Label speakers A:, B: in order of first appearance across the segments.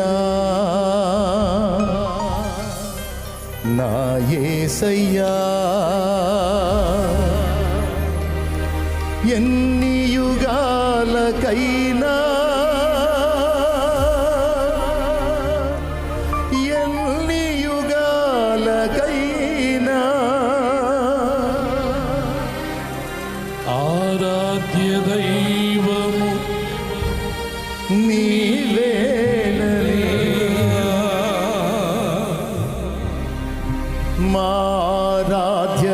A: దేవుడా నా ఏసయ్యా ఎన్ని యుగాలకైనా ఎన్ని మారాధ్య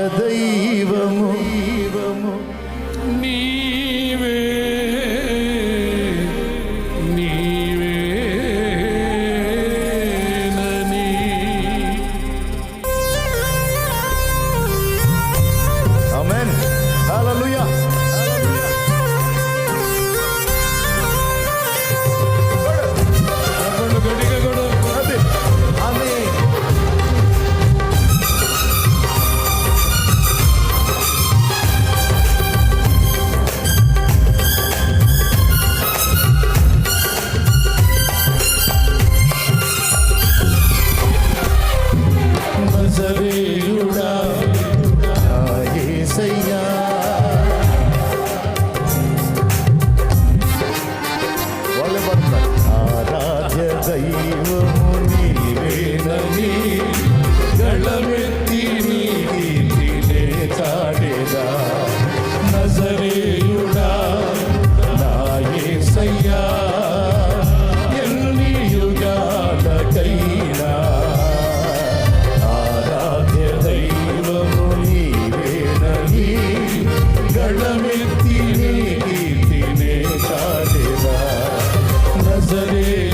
A: The day.